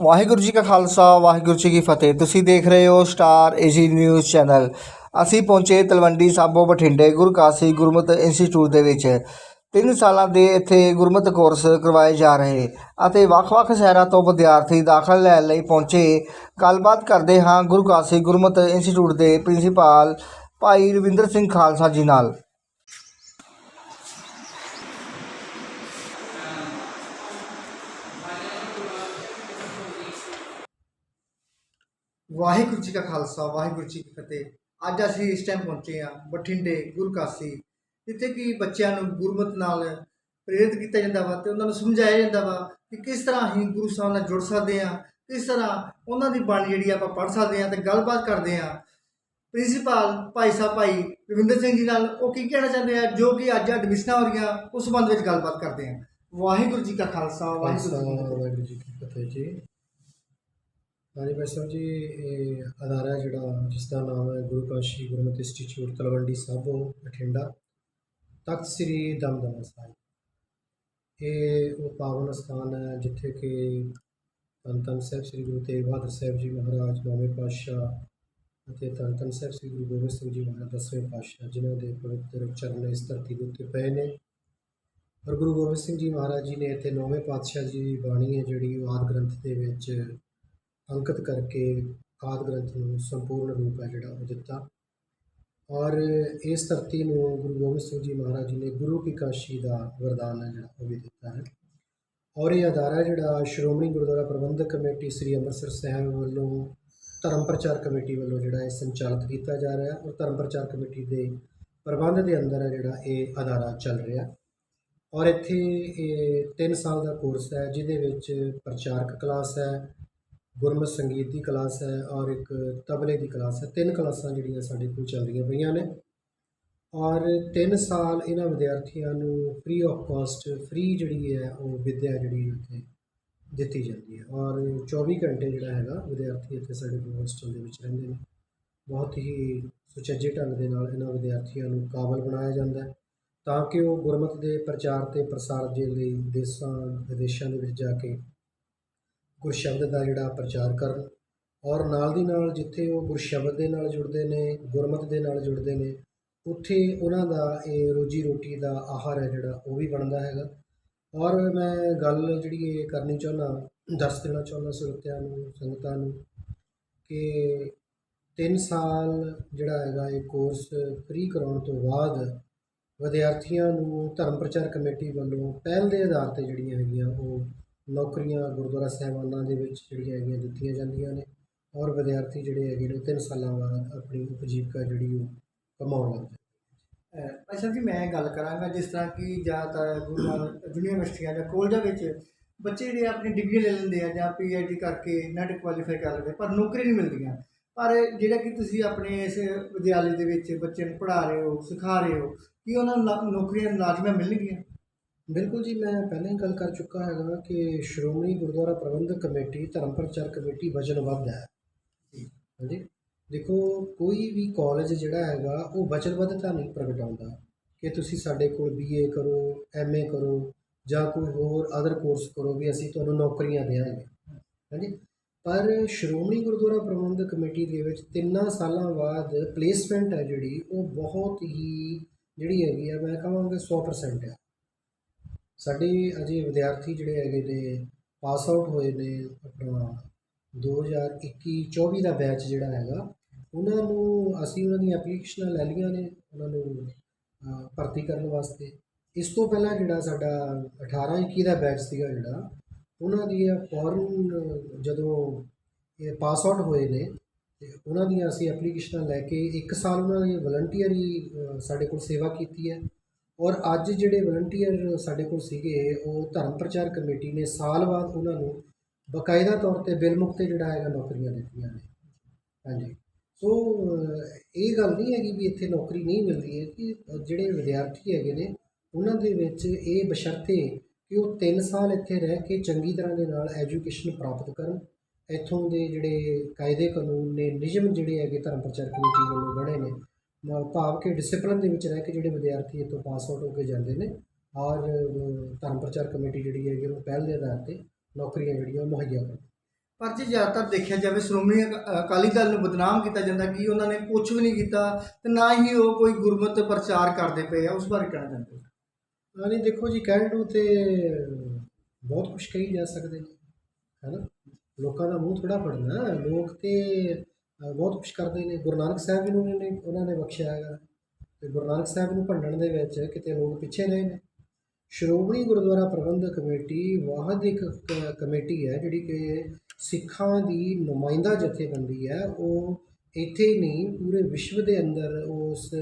ਵਾਹਿਗੁਰੂ ਜੀ ਕਾ ਖਾਲਸਾ, ਵਾਹਿਗੁਰੂ ਜੀ ਕੀ ਫਤਿਹ। ਤੁਸੀਂ ਦੇਖ ਰਹੇ ਹੋ ਸਟਾਰ ਏਜੀ ਨਿਊਜ਼ ਚੈਨਲ। ਅਸੀਂ ਪਹੁੰਚੇ ਤਲਵੰਡੀ ਸਾਬੋ ਬਠਿੰਡੇ, ਗੁਰੂ ਕਾਸੀ ਗੁਰਮਤਿ ਇੰਸਟੀਚਿਊਟ ਦੇ ਵਿੱਚ। ਤਿੰਨ ਸਾਲਾਂ ਦੇ ਇੱਥੇ ਗੁਰਮਤਿ ਕੋਰਸ ਕਰਵਾਏ ਜਾ ਰਹੇ ਅਤੇ ਵੱਖ-ਵੱਖ ਸ਼ਹਿਰਾਂ ਤੋਂ ਵਿਦਿਆਰਥੀ ਦਾਖਲ ਲੈਣ ਲਈ ਪਹੁੰਚੇ। ਗੱਲਬਾਤ ਕਰਦੇ ਹਾਂ ਗੁਰੂ ਕਾਸੀ ਗੁਰਮਤਿ ਇੰਸਟੀਚਿਊਟ ਦੇ ਪ੍ਰਿੰਸੀਪਲ ਭਾਈ ਰਵਿੰਦਰ ਸਿੰਘ ਖਾਲਸਾ ਜੀ ਨਾਲ। ਵਾਹਿਗੁਰੂ ਜੀ ਕਾ ਖਾਲਸਾ ਵਾਹਿਗੁਰੂ ਜੀ ਕੀ ਫਤਿਹ। ਅੱਜ ਅਸੀਂ ਇਸ ਟਾਈਮ ਪਹੁੰਚੇ ਹਾਂ ਬਠਿੰਡੇ ਗੁਰੂ ਕਾਸੀ ਜਿੱਥੇ ਕਿ ਬੱਚਿਆਂ ਨੂੰ ਗੁਰਮਤ ਨਾਲ ਪ੍ਰੇਰਿਤ ਕੀਤਾ ਜਾਂਦਾ ਵਾ ਤੇ ਉਹਨਾਂ ਨੂੰ ਸਮਝਾਇਆ ਜਾਂਦਾ ਵਾ ਕਿ ਕਿਸ ਤਰ੍ਹਾਂ ਅਸੀਂ ਗੁਰੂ ਸਾਹਿਬ ਨਾਲ ਜੁੜ ਸਕਦੇ ਹਾਂ ਕਿਸ ਤਰ੍ਹਾਂ ਉਹਨਾਂ ਦੀ ਬਾਣੀ ਜਿਹੜੀ ਆਪਾਂ ਪੜ੍ਹ ਸਕਦੇ ਹਾਂ ਤੇ ਗੱਲਬਾਤ ਕਰਦੇ ਹਾਂ। ਪ੍ਰਿੰਸੀਪਲ ਭਾਈ ਸਾਹਿਬ ਭਾਈ ਰਵਿੰਦਰ ਸਿੰਘ ਜੀ ਨਾਲ ਉਹ ਕੀ ਕਹਿਣਾ ਚਾਹੁੰਦੇ ਆ ਜੋ ਕਿ ਅੱਜ ਐਡਮਿਸ਼ਨਾਂ ਹੋ ਰਹੀਆਂ ਉਸ ਸੰਬੰਧ ਵਿੱਚ ਗੱਲਬਾਤ ਕਰਦੇ ਹਾਂ। ਵਾਹਿਗੁਰੂ ਜੀ ਕਾ ਖਾਲਸਾ ਵਾਹਿਗੁਰੂ ਜੀ ਕੀ ਫਤਿਹ ਜੀ। ਹਾਂਜੀ, ਭਾਈ ਸਾਹਿਬ ਜੀ, ਇਹ ਅਦਾਰਾ ਜਿਹੜਾ, ਜਿਸ ਦਾ ਨਾਮ ਹੈ ਗੁਰੂ ਕਾਸ਼ੀ ਗੁਰਮਤਿ ਇੰਸਟੀਚਿਊਟ ਤਲਵੰਡੀ ਸਾਬੋ ਬਠਿੰਡਾ, ਤਖਤ ਸ੍ਰੀ ਦਮਦਮਾ ਸਾਹਿਬ। ਇਹ ਉਹ ਪਾਵਨ ਸਥਾਨ ਹੈ ਜਿੱਥੇ ਕਿ ਧੰਨ ਧੰਨ ਸਾਹਿਬ ਸ੍ਰੀ ਗੁਰੂ ਤੇਗ ਬਹਾਦਰ ਸਾਹਿਬ ਜੀ ਮਹਾਰਾਜ ਨੌਵੇਂ ਪਾਤਸ਼ਾਹ ਅਤੇ ਧੰਨ ਧੰਨ ਸਾਹਿਬ ਸ੍ਰੀ ਗੁਰੂ ਗੋਬਿੰਦ ਸਿੰਘ ਜੀ ਮਹਾਰਾਜ ਦਸਵੇਂ ਪਾਤਸ਼ਾਹ, ਜਿਨ੍ਹਾਂ ਦੇ ਪਵਿੱਤਰ ਚਰਨ ਇਸ ਧਰਤੀ ਦੇ ਉੱਤੇ ਪਏ ਨੇ। ਔਰ ਗੁਰੂ ਗੋਬਿੰਦ ਸਿੰਘ ਜੀ ਮਹਾਰਾਜ ਜੀ ਨੇ ਇੱਥੇ ਨੌਵੇਂ ਪਾਤਸ਼ਾਹ ਜੀ ਦੀ ਬਾਣੀ ਹੈ, ਜਿਹੜੀ ਉਹ ਆਦਿ ਗ੍ਰੰਥ ਦੇ ਵਿੱਚ ਅੰਕਿਤ ਕਰਕੇ ਆਦਿ ਗ੍ਰੰਥ ਨੂੰ ਸੰਪੂਰਨ ਰੂਪ ਹੈ ਜਿਹੜਾ ਉਹ ਦਿੱਤਾ। ਔਰ ਇਸ ਧਰਤੀ ਨੂੰ ਗੁਰੂ ਗੋਬਿੰਦ ਸਿੰਘ ਜੀ ਮਹਾਰਾਜ ਜੀ ਨੇ ਗੁਰੂ ਕੀ ਕਾਸ਼ੀ ਦਾ ਵਰਦਾਨ ਹੈ ਜਿਹੜਾ ਉਹ ਵੀ ਦਿੱਤਾ ਹੈ। ਔਰ ਇਹ ਅਦਾਰਾ ਜਿਹੜਾ ਸ਼੍ਰੋਮਣੀ ਗੁਰਦੁਆਰਾ ਪ੍ਰਬੰਧਕ ਕਮੇਟੀ ਸ੍ਰੀ ਅੰਮ੍ਰਿਤਸਰ ਸਾਹਿਬ ਵੱਲੋਂ ਧਰਮ ਪ੍ਰਚਾਰ ਕਮੇਟੀ ਵੱਲੋਂ ਜਿਹੜਾ ਇਹ ਸੰਚਾਲਿਤ ਕੀਤਾ ਜਾ ਰਿਹਾ ਔਰ ਧਰਮ ਪ੍ਰਚਾਰ ਕਮੇਟੀ ਦੇ ਪ੍ਰਬੰਧ ਦੇ ਅੰਦਰ ਹੈ ਜਿਹੜਾ ਇਹ ਅਦਾਰਾ ਚੱਲ ਰਿਹਾ। ਔਰ ਇੱਥੇ ਇਹ 3 ਸਾਲ ਦਾ ਕੋਰਸ ਹੈ, ਜਿਹਦੇ ਵਿੱਚ ਪ੍ਰਚਾਰਕ ਕਲਾਸ ਹੈ ਗੁਰਮਤ ਸੰਗੀਤ ਦੀ ਕਲਾਸ ਹੈ ਔਰ ਇੱਕ ਤਬਲੇ ਦੀ ਕਲਾਸ ਹੈ। ਤਿੰਨ ਕਲਾਸਾਂ ਜਿਹੜੀਆਂ ਸਾਡੇ ਕੋਲ ਚੱਲਦੀਆਂ ਪਈਆਂ ਨੇ। ਔਰ 3 ਸਾਲ ਇਹਨਾਂ ਵਿਦਿਆਰਥੀਆਂ ਨੂੰ ਫ੍ਰੀ ਆਫ ਕਾਸਟ ਫ੍ਰੀ ਜਿਹੜੀ ਹੈ ਉਹ ਵਿੱਦਿਆ ਜਿਹੜੀ ਉੱਥੇ ਦਿੱਤੀ ਜਾਂਦੀ ਹੈ। ਔਰ 24 ਘੰਟੇ ਜਿਹੜਾ ਹੈਗਾ ਵਿਦਿਆਰਥੀ ਇੱਥੇ ਸਾਡੇ ਕੋਲ ਹੋਸਟਲ ਦੇ ਵਿੱਚ ਰਹਿੰਦੇ ਨੇ। ਬਹੁਤ ਹੀ ਸੁਚੱਜੇ ਢੰਗ ਦੇ ਨਾਲ ਇਹਨਾਂ ਵਿਦਿਆਰਥੀਆਂ ਨੂੰ ਕਾਬਲ ਬਣਾਇਆ ਜਾਂਦਾ ਹੈ। ਤਾਂ ਕਿ ਉਹ ਗੁਰਮਤਿ ਦੇ ਪ੍ਰਚਾਰ ਤੇ ਪ੍ਰਸਾਰ ਦੇ ਲਈ ਦੇਸ਼ਾਂ, ਵਿਦੇਸ਼ਾਂ ਦੇ ਵਿੱਚ ਜਾ ਕੇ ਗੁਰਸ਼ਬਦ ਦਾ ਜਿਹੜਾ ਪ੍ਰਚਾਰ ਕਰਨ ਔਰ ਨਾਲ ਦੀ ਨਾਲ ਜਿੱਥੇ ਉਹ ਗੁਰਸ਼ਬਦ ਦੇ ਨਾਲ ਜੁੜਦੇ ਨੇ, ਗੁਰਮਤ ਦੇ ਨਾਲ ਜੁੜਦੇ ਨੇ, ਉੱਥੇ ਉਹਨਾਂ ਦਾ ਇਹ ਰੋਜੀ ਰੋਟੀ ਦਾ ਆਹਾਰ ਹੈ ਜਿਹੜਾ, ਉਹ ਵੀ ਬਣਦਾ ਹੈਗਾ। ਔਰ ਮੈਂ ਗੱਲ ਜਿਹੜੀ ਇਹ ਕਰਨੀ ਚਾਹੁੰਦਾ, ਦੱਸ ਦੇਣਾ ਚਾਹੁੰਦਾ ਸਰੋਤਿਆਂ ਨੂੰ, ਸੰਗਤਾਂ ਨੂੰ ਕਿ 3 ਸਾਲ ਜਿਹੜਾ ਹੈਗਾ ਇਹ ਕੋਰਸ ਫ੍ਰੀ ਕਰਾਉਣ ਤੋਂ ਬਾਅਦ ਵਿਦਿਆਰਥੀਆਂ ਨੂੰ ਧਰਮ ਪ੍ਰਚਾਰ ਕਮੇਟੀ ਵੱਲੋਂ ਪਹਿਲ ਦੇ ਆਧਾਰ ਤੇ ਜਿਹੜੀਆਂ ਹੈਗੀਆਂ, ਉਹ ਨੌਕਰੀਆਂ ਗੁਰਦੁਆਰਾ ਸਾਹਿਬਾਨਾਂ ਦੇ ਵਿੱਚ ਜਿਹੜੀਆਂ ਹੈਗੀਆਂ ਦਿੱਤੀਆਂ ਜਾਂਦੀਆਂ ਨੇ ਔਰ ਵਿਦਿਆਰਥੀ ਜਿਹੜੇ ਹੈਗੇ ਨੇ 3 ਸਾਲਾਂ ਬਾਅਦ ਆਪਣੀ ਉਪਜੀਵਕਾ ਜਿਹੜੀ ਉਹ ਕਮਾਉਣ ਲੱਗ ਜਾਂਦੇ ਅੱਛਾ ਜੀ, ਮੈਂ ਗੱਲ ਕਰਾਂਗਾ ਜਿਸ ਤਰ੍ਹਾਂ ਕਿ ਜ਼ਿਆਦਾਤਰ ਗੁਰੂ ਯੂਨੀਵਰਸਿਟੀਆਂ ਜਾਂ ਕਾਲਜਾਂ ਵਿੱਚ ਬੱਚੇ ਜਿਹੜੇ ਆਪਣੀ ਡਿਗਰੀ ਲੈ ਲੈਂਦੇ ਆ ਜਾਂ ਪੀਐਚਡੀ ਕਰਕੇ ਨੈਟ ਕੁਆਲੀਫਾਈ ਕਰ ਲੈਂਦੇ ਪਰ ਨੌਕਰੀ ਨਹੀਂ ਮਿਲਦੀਆਂ। ਪਰ ਜਿਹੜਾ ਕਿ ਤੁਸੀਂ ਆਪਣੇ ਇਸ ਵਿਦਿਆਲੇ ਦੇ ਵਿੱਚ ਬੱਚੇ ਨੂੰ ਪੜ੍ਹਾ ਰਹੇ ਹੋ, ਸਿਖਾ ਰਹੇ ਹੋ, ਕਿ ਉਹਨਾਂ ਨੂੰ ਨੌਕਰੀਆਂ ਲਾਜ਼ਮੀਆਂ ਮਿਲਣਗੀਆਂ? ਬਿਲਕੁਲ ਜੀ, ਮੈਂ ਪਹਿਲਾਂ ਹੀ ਗੱਲ ਕਰ ਚੁੱਕਾ ਹੈਗਾ ਕਿ ਸ਼੍ਰੋਮਣੀ ਗੁਰਦੁਆਰਾ ਪ੍ਰਬੰਧਕ ਕਮੇਟੀ, ਧਰਮ ਪ੍ਰਚਾਰ ਕਮੇਟੀ ਵਚਨਬੱਧ ਹੈ। ਹਾਂਜੀ? ਦੇਖੋ, ਕੋਈ ਵੀ ਕਾਲਜ ਜਿਹੜਾ ਹੈਗਾ, ਉਹ ਵਚਨਬੱਧਤਾ ਨਹੀਂ ਪ੍ਰਗਟਾਉਂਦਾ ਕਿ ਤੁਸੀਂ ਸਾਡੇ ਕੋਲ ਬੀਏ ਕਰੋ ਐਮਏ ਕਰੋ, ਜਾਂ ਕੋਈ ਹੋਰ ਅਦਰ ਕੋਰਸ ਕਰੋ ਵੀ ਅਸੀਂ ਤੁਹਾਨੂੰ ਨੌਕਰੀਆਂ ਦੇਵਾਂਗੇ। ਹਾਂਜੀ? ਪਰ ਸ਼੍ਰੋਮਣੀ ਗੁਰਦੁਆਰਾ ਪ੍ਰਬੰਧਕ ਕਮੇਟੀ ਦੇ ਵਿੱਚ ਤਿੰਨਾਂ ਸਾਲਾਂ ਬਾਅਦ ਪਲੇਸਮੈਂਟ ਹੈ ਜਿਹੜੀ, ਉਹ ਬਹੁਤ ਹੀ ਜਿਹੜੀ ਹੈਗੀ ਆ, ਮੈਂ ਕਹਾਂਗਾ 100% ਹੈ ਸਾਡੇ ਅਜੇ ਵਿਦਿਆਰਥੀ ਜਿਹੜੇ ਹੈਗੇ ਨੇ ਪਾਸ ਆਊਟ ਹੋਏ ਨੇ ਆਪਣਾ 2021-24 ਦਾ ਬੈਚ ਜਿਹੜਾ ਹੈਗਾ, ਉਹਨਾਂ ਨੂੰ ਅਸੀਂ ਉਹਨਾਂ ਦੀਆਂ ਐਪਲੀਕੇਸ਼ਨਾਂ ਲੈ ਲਈਆਂ ਨੇ, ਉਹਨਾਂ ਨੂੰ ਭਰਤੀ ਕਰਨ ਵਾਸਤੇ। ਇਸ ਤੋਂ ਪਹਿਲਾਂ ਜਿਹੜਾ ਸਾਡਾ 18-21 ਦਾ ਬੈਚ ਸੀਗਾ ਜਿਹੜਾ, ਉਹਨਾਂ ਦੀਆਂ ਫੌਰਨ ਜਦੋਂ ਇਹ ਪਾਸ ਆਊਟ ਹੋਏ ਨੇ, ਤੇ ਉਹਨਾਂ ਦੀਆਂ ਅਸੀਂ ਐਪਲੀਕੇਸ਼ਨਾਂ ਲੈ ਕੇ ਇੱਕ ਸਾਲ ਉਹਨਾਂ ਨੇ ਵਲੰਟੀਅਰੀ ਸਾਡੇ ਕੋਲ ਸੇਵਾ ਕੀਤੀ ਹੈ। ਔਰ ਅੱਜ ਜਿਹੜੇ ਵਲੰਟੀਅਰ ਸਾਡੇ ਕੋਲ ਸੀਗੇ, ਉਹ ਧਰਮ ਪ੍ਰਚਾਰ ਕਮੇਟੀ ਨੇ ਸਾਲ ਬਾਅਦ ਉਹਨਾਂ ਨੂੰ ਬਕਾਇਦਾ ਤੌਰ ਤੇ ਬਿਲਮੁਖ 'ਤੇ ਜਿਹੜਾ ਹੈਗਾ ਨੌਕਰੀਆਂ ਦਿੱਤੀਆਂ ਨੇ। ਹਾਂਜੀ। ਸੋ ਇਹ ਗੱਲ ਨਹੀਂ ਹੈਗੀ ਵੀ ਇੱਥੇ ਨੌਕਰੀ ਨਹੀਂ ਮਿਲਦੀ ਹੈ ਕਿ ਜਿਹੜੇ ਵਿਦਿਆਰਥੀ ਹੈਗੇ ਨੇ, ਉਹਨਾਂ ਦੇ ਵਿੱਚ ਇਹ ਬਸ਼ਰਤੇ ਕਿ ਉਹ 3 ਸਾਲ ਇੱਥੇ ਰਹਿ ਕੇ ਚੰਗੀ ਤਰ੍ਹਾਂ ਦੇ ਨਾਲ ਐਜੂਕੇਸ਼ਨ ਪ੍ਰਾਪਤ ਕਰਨ। ਇੱਥੋਂ ਦੇ ਜਿਹੜੇ ਕਾਇਦੇ ਕਾਨੂੰਨ ਨੇ, ਨਿਯਮ ਜਿਹੜੇ ਹੈਗੇ ਧਰਮ ਪ੍ਰਚਾਰ ਕਮੇਟੀ ਵੱਲੋਂ ਬਣੇ ਨੇ ਭਾਵ ਕਿ ਡਿਸਪਲਿਨ ਦੇ ਵਿੱਚ ਰਹਿ ਕੇ ਜਿਹੜੇ ਵਿਦਿਆਰਥੀ ਇੱਥੋਂ ਪਾਸ ਆਊਟ ਹੋ ਕੇ ਜਾਂਦੇ ਨੇ ਔਰ ਧਰਮ ਪ੍ਰਚਾਰ ਕਮੇਟੀ ਜਿਹੜੀ ਹੈਗੀ ਉਹ ਪਹਿਲ ਦੇ ਆਧਾਰ ਤੇ ਨੌਕਰੀਆਂ ਜਿਹੜੀਆਂ ਉਹ ਮੁਹੱਈਆ ਕਰਦੀ ਪਰ ਜੇ ਜ਼ਿਆਦਾਤਰ ਦੇਖਿਆ ਜਾਵੇ ਸ਼੍ਰੋਮਣੀ ਅਕ- ਅਕਾਲੀ ਦਲ ਨੂੰ ਬਦਨਾਮ ਕੀਤਾ ਜਾਂਦਾ ਕਿ ਉਹਨਾਂ ਨੇ ਕੁਝ ਵੀ ਨਹੀਂ ਕੀਤਾ ਤੇ ਨਾ ਹੀ ਉਹ ਕੋਈ ਗੁਰਮਤ ਪ੍ਰਚਾਰ ਕਰਦੇ ਪਏ ਆ ਉਸ ਬਾਰੇ ਕਹਿਣਾ ਚਾਹੁੰਦੇ ਹੋ? ਹਾਂ ਨਹੀਂ ਦੇਖੋ ਜੀ ਕਹਿਣ ਨੂੰ ਤੇ ਬਹੁਤ ਕੁਝ ਕਹੀ ਜਾ ਸਕਦੇ ਨੇ ਹੈਨਾ ਲੋਕਾਂ ਦਾ ਮੂੰਹ ਥੋੜਾ ਫੜਨਾ ਲੋਕ ਤੇ ਬਹੁਤ ਕੁਝ ਕਰਦੇ ਨੇ। ਗੁਰੂ ਨਾਨਕ ਸਾਹਿਬ ਜੀ ਨੂੰ ਨੇ ਉਹਨਾਂ ਨੇ ਬਖਸ਼ਿਆ ਹੈਗਾ। ਤੇ ਗੁਰੂ ਨਾਨਕ ਸਾਹਿਬ ਨੂੰ ਭੰਡਣ ਦੇ ਵਿੱਚ ਕਿਤੇ ਲੋਕ ਪਿੱਛੇ ਰਹੇ ਨੇ। ਸ਼੍ਰੋਮਣੀ ਗੁਰਦੁਆਰਾ ਪ੍ਰਬੰਧਕ ਕਮੇਟੀ ਵਾਹਦ ਇੱਕ ਕ- ਕਮੇਟੀ ਹੈ, ਜਿਹੜੀ ਕਿ ਸਿੱਖਾਂ ਦੀ ਨੁਮਾਇੰਦਾ ਜਥੇਬੰਦੀ ਹੈ। ਉਹ ਇੱਥੇ ਹੀ ਨਹੀਂ, ਪੂਰੇ ਵਿਸ਼ਵ ਦੇ ਅੰਦਰ ਉਸ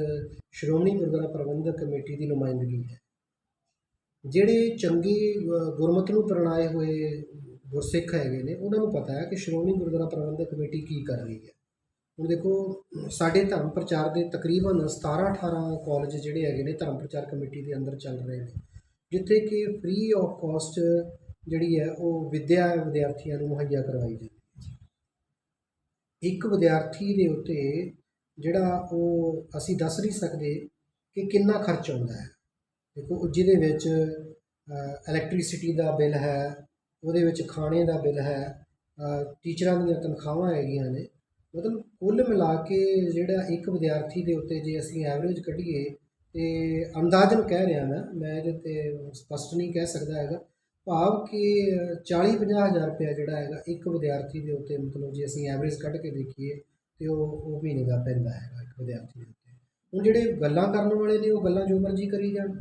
ਸ਼੍ਰੋਮਣੀ ਗੁਰਦੁਆਰਾ ਪ੍ਰਬੰਧਕ ਕਮੇਟੀ ਦੀ ਨੁਮਾਇੰਦਗੀ ਹੈ। ਜਿਹੜੇ ਚੰਗੀ ਗੁਰਮਤ ਨੂੰ ਪ੍ਰਣਾਏ ਹੋਏ ਗੁਰਸਿੱਖ ਹੈਗੇ ਨੇ, ਉਹਨਾਂ ਨੂੰ ਪਤਾ ਹੈ ਕਿ ਸ਼੍ਰੋਮਣੀ ਗੁਰਦੁਆਰਾ ਪ੍ਰਬੰਧਕ ਕਮੇਟੀ ਕੀ ਕਰ ਰਹੀ ਹੈ। ਹੁਣ ਦੇਖੋ, ਸਾਡੇ ਧਰਮ ਪ੍ਰਚਾਰ ਦੇ ਤਕਰੀਬਨ 17 18 ਕਾਲਜ ਜਿਹੜੇ ਹੈਗੇ ਨੇ ਧਰਮ ਪ੍ਰਚਾਰ ਕਮੇਟੀ ਦੇ ਅੰਦਰ ਚੱਲ ਰਹੇ ਨੇ, ਜਿੱਥੇ ਕਿ ਫ੍ਰੀ ਆਫ ਕਾਸਟ ਜਿਹੜੀ ਹੈ ਉਹ ਵਿਦਿਆ ਵਿਦਿਆਰਥੀਆਂ ਨੂੰ ਮੁਹੱਈਆ ਕਰਵਾਈ ਜਾਂਦੀ ਹੈ ਇੱਕ ਵਿਦਿਆਰਥੀ ਦੇ ਉੱਤੇ ਜਿਹੜਾ ਉਹ ਅਸੀਂ ਦੱਸ ਨਹੀਂ ਸਕਦੇ ਕਿ ਕਿੰਨਾ ਖਰਚ ਆਉਂਦਾ ਹੈ। ਦੇਖੋ, ਜਿਹਦੇ ਵਿੱਚ ਇਲੈਕਟ੍ਰਿਸਿਟੀ ਦਾ ਬਿੱਲ ਹੈ, ਉਹਦੇ ਵਿੱਚ ਖਾਣੇ ਦਾ ਬਿੱਲ ਹੈ ਟੀਚਰਾਂ ਦੀਆਂ ਤਨਖਾਹਾਂ ਹੈਗੀਆਂ ਨੇ ਮਤਲਬ ਕੁੱਲ ਮਿਲਾ ਕੇ ਜਿਹੜਾ ਇੱਕ ਵਿਦਿਆਰਥੀ ਦੇ ਉੱਤੇ ਜੇ ਅਸੀਂ ਐਵਰੇਜ ਕੱਢੀਏ ਤੇ ਅੰਦਾਜ਼ਨ ਕਹਿ ਰਿਹਾ ਮੈਂ ਮੈਂ ਇਹਦੇ ਤੇ ਸਪਸ਼ਟ ਨਹੀਂ ਕਹਿ ਸਕਦਾ ਹੈਗਾ। ਭਾਵ ਕਿ 40 50 ਹਜ਼ਾਰ ਰੁਪਇਆ ਜਿਹੜਾ ਹੈਗਾ, ਇੱਕ ਵਿਦਿਆਰਥੀ ਦੇ ਉੱਤੇ ਮਤਲਬ ਜੇ ਅਸੀਂ ਐਵਰੇਜ ਕੱਢ ਕੇ ਦੇਖੀਏ ਤੇ ਉਹ ਉਹ ਮਹੀਨੇ ਦਾ ਪੈਂਦਾ ਹੈਗਾ ਇੱਕ ਵਿਦਿਆਰਥੀ ਦੇ ਉੱਤੇ। ਹੁਣ ਜਿਹੜੇ ਗੱਲਾਂ ਕਰਨ ਵਾਲੇ ਨੇ, ਉਹ ਗੱਲਾਂ ਜੋ ਮਰਜ਼ੀ ਕਰੀ ਜਾਣ।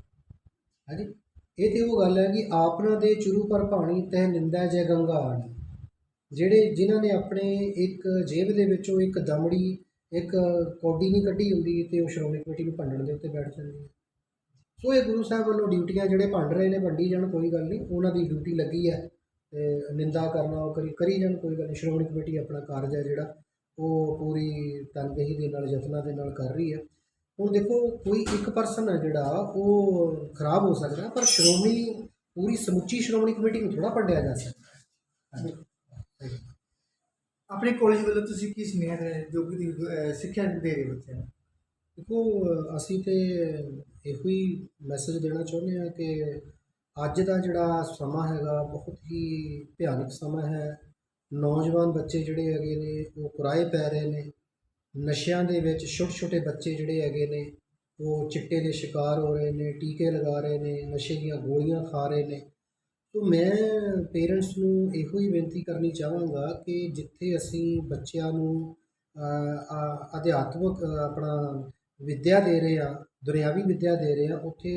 ਹਾਂਜੀ? ਇਹ ਤੇ ਉਹ ਗੱਲ ਹੈ ਕਿ ਆਪਨਾ ਦੇ ਚੁਰੂ ਪਰ ਪਾਣੀ ਤਹਿ ਨਿੰਦਾ ਜੈ ਗੰਗਾ ਆਣੀ। ਜਿਹੜੇ ਜਿਨ੍ਹਾਂ ਨੇ ਆਪਣੇ ਇੱਕ ਜੇਬ ਦੇ ਵਿੱਚੋਂ ਇੱਕ ਦਮੜੀ, ਇੱਕ ਕੌਡੀ ਨਹੀਂ ਕੱਢੀ ਹੁੰਦੀ ਤੇ ਉਹ ਸ਼੍ਰੋਮਣੀ ਕਮੇਟੀ ਨੂੰ ਭੰਡਣ ਦੇ ਉੱਤੇ ਬੈਠ ਜਾਂਦੀ ਹੈ ਸੋ ਇਹ ਗੁਰੂ ਸਾਹਿਬ ਵੱਲੋਂ ਡਿਊਟੀਆਂ ਜਿਹੜੇ ਭੰਡ ਰਹੇ ਨੇ, ਵੰਡੀ ਜਾਣ ਕੋਈ ਗੱਲ ਨਹੀਂ, ਉਹਨਾਂ ਦੀ ਡਿਊਟੀ ਲੱਗੀ ਹੈ ਤੇ ਨਿੰਦਾ ਕਰਨਾ ਉਹ ਕਰੀ ਕਰੀ ਜਾਣ ਕੋਈ ਗੱਲ ਨਹੀਂ। ਸ਼੍ਰੋਮਣੀ ਕਮੇਟੀ ਆਪਣਾ ਕਾਰਜ ਹੈ ਜਿਹੜਾ, ਉਹ ਪੂਰੀ ਤਨਦੇਹੀ ਦੇ ਨਾਲ, ਯਤਨਾਂ ਦੇ ਨਾਲ ਕਰ ਰਹੀ ਹੈ। ਹੁਣ ਦੇਖੋ, ਕੋਈ ਇੱਕ ਪਰਸਨ ਹੈ ਜਿਹੜਾ, ਉਹ ਖਰਾਬ ਹੋ ਸਕਦਾ, ਪਰ ਸ਼੍ਰੋਮਣੀ, ਪੂਰੀ ਸਮੁੱਚੀ ਸ਼੍ਰੋਮਣੀ ਕਮੇਟੀ ਨੂੰ ਥੋੜਾ ਭੰਡਿਆ ਜਾ ਸਕਦਾ। ਆਪਣੇ ਕਾਲਜ ਵੱਲੋਂ ਤੁਸੀਂ ਕੀ ਸੁਨੇਹਾ ਦੇ ਯੋਗ ਦੀ ਸਿੱਖਿਆ ਦੇ ਰਹੇ ਬੱਚਿਆਂ ਨੂੰ? ਦੇਖੋ, ਅਸੀਂ ਤੇ ਇਹੋ ਹੀ ਮੈਸੇਜ ਦੇਣਾ ਚਾਹੁੰਦੇ ਹਾਂ ਕਿ ਅੱਜ ਦਾ ਜਿਹੜਾ ਸਮਾਂ ਹੈਗਾ, ਬਹੁਤ ਹੀ ਭਿਆਨਕ ਸਮਾਂ ਹੈ। ਨੌਜਵਾਨ ਬੱਚੇ ਜਿਹੜੇ ਹੈਗੇ ਨੇ, ਉਹ ਕੁਰਾਏ ਪੈ ਰਹੇ ਨੇ। ਨਸ਼ਿਆਂ ਦੇ ਵਿੱਚ ਛੋਟੇ ਛੋਟੇ ਬੱਚੇ ਜਿਹੜੇ ਹੈਗੇ ਨੇ, ਉਹ ਚਿੱਟੇ ਦੇ ਸ਼ਿਕਾਰ ਹੋ ਰਹੇ ਨੇ, ਟੀਕੇ ਲਗਾ ਰਹੇ ਨੇ, ਨਸ਼ੇ ਦੀਆਂ ਗੋਲੀਆਂ ਖਾ ਰਹੇ ਨੇ। ਤੋ ਮੈਂ ਪੇਰੈਂਟਸ ਨੂੰ ਇਹੋ ਹੀ ਬੇਨਤੀ ਕਰਨੀ ਚਾਹਾਂਗਾ ਕਿ ਜਿੱਥੇ ਅਸੀਂ ਬੱਚਿਆਂ ਨੂੰ ਅਧਿਆਤਮਿਕ ਆਪਣਾ ਵਿੱਦਿਆ ਦੇ ਰਹੇ ਆ ਦੁਨਿਆਵੀ ਵਿੱਦਿਆ ਦੇ ਰਹੇ ਆ ਉੱਥੇ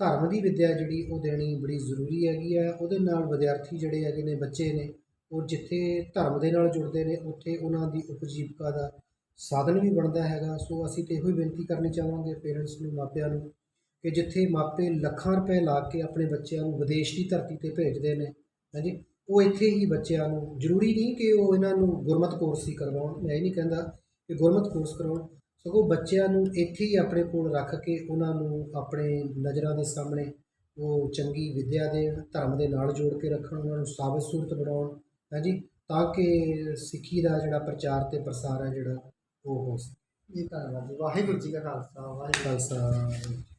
ਧਰਮ ਦੀ ਵਿੱਦਿਆ ਜਿਹੜੀ ਉਹ ਦੇਣੀ ਬੜੀ ਜ਼ਰੂਰੀ ਹੈਗੀ ਹੈ। ਉਹਦੇ ਨਾਲ ਵਿਦਿਆਰਥੀ ਜਿਹੜੇ ਹੈਗੇ ਨੇ, ਬੱਚੇ ਨੇ, ਉਹ ਜਿੱਥੇ ਧਰਮ ਦੇ ਨਾਲ ਜੁੜਦੇ ਨੇ, ਉੱਥੇ ਉਹਨਾਂ ਦੀ ਉਪਜੀਵਕਾ ਦਾ ਸਾਧਨ ਵੀ ਬਣਦਾ ਹੈਗਾ। ਸੋ ਅਸੀਂ ਤੇ ਇਹੋ ਹੀ ਬੇਨਤੀ ਕਰਨੀ ਚਾਹਾਂਗੇ ਪੇਰੈਂਟਸ ਨੂੰ, ਮਾਪਿਆਂ ਨੂੰ ਕਿ ਜਿੱਥੇ ਮਾਪੇ ਲੱਖਾਂ ਰੁਪਏ ਲਾ ਕੇ ਆਪਣੇ ਬੱਚਿਆਂ ਨੂੰ ਵਿਦੇਸ਼ ਦੀ ਧਰਤੀ ਤੇ ਭੇਜਦੇ ਨੇ ਹਾਂਜੀ ਉਹ ਇੱਥੇ ਹੀ ਬੱਚਿਆਂ ਨੂੰ ਜ਼ਰੂਰੀ ਨਹੀਂ ਕਿ ਉਹ ਇਹਨਾਂ ਨੂੰ ਗੁਰਮਤ ਕੋਰਸ ਹੀ ਕਰਵਾਉਣ ਮੈਂ ਇਹ ਨਹੀਂ ਕਹਿੰਦਾ ਕਿ ਗੁਰਮਤ ਕੋਰਸ ਕਰਾਉਣ ਸਗੋਂ ਬੱਚਿਆਂ ਨੂੰ ਇੱਥੇ ਹੀ ਆਪਣੇ ਕੋਲ ਰੱਖ ਕੇ ਉਹਨਾਂ ਨੂੰ ਆਪਣੇ ਨਜ਼ਰਾਂ ਦੇ ਸਾਹਮਣੇ ਉਹ ਚੰਗੀ ਵਿੱਦਿਆ ਦੇਣ ਧਰਮ ਦੇ ਨਾਲ ਜੋੜ ਕੇ ਰੱਖਣ ਉਹਨਾਂ ਨੂੰ ਸਾਬਤ ਸੂਰਤ ਬਣਾਉਣ ਹਾਂਜੀ ਤਾਂ ਕਿ ਸਿੱਖੀ ਦਾ ਜਿਹੜਾ ਪ੍ਰਚਾਰ ਤੇ ਪ੍ਰਸਾਰ ਹੈ ਜਿਹੜਾ ਉਹ ਹੋ ਸਕੇ ਜੀ ਧੰਨਵਾਦ ਜੀ ਵਾਹਿਗੁਰੂ ਜੀ ਕਾ ਖਾਲਸਾ ਵਾਹਿਗੁਰੂ ਜੀ ਕੀ ਫਤਿਹ। ਖਾਲਸਾ